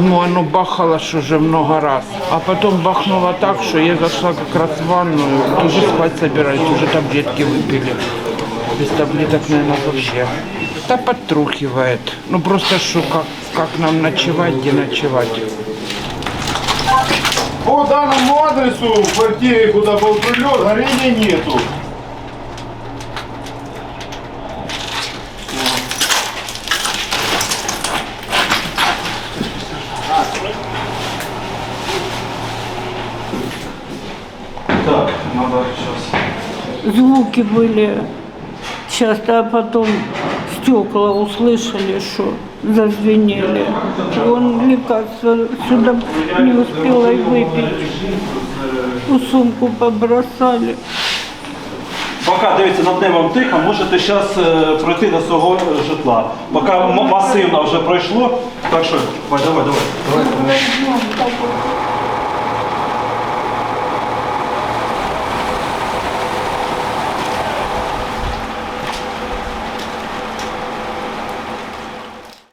Ну, оно бахало уже много раз. А потом бахнуло так, что я зашла как раз в ванную, уже спать собираюсь, уже таблетки выпили. Без таблеток, наверное, вообще. Да подтрухивает. Ну, просто что, как, как нам ночевать, где ночевать? По данному адресу в квартире, куда был прилет, горения нету. Так, надо сейчас. звуки были часто, а потом стекла услышали, что зазвенели. Он лекарства сюда не успела и выпить. У сумку побросали. Поки дивіться над небом тихо, можете зараз пройти до свого е, житла. Поки м- масивно вже пройшло. Так що, давай, давай, давай.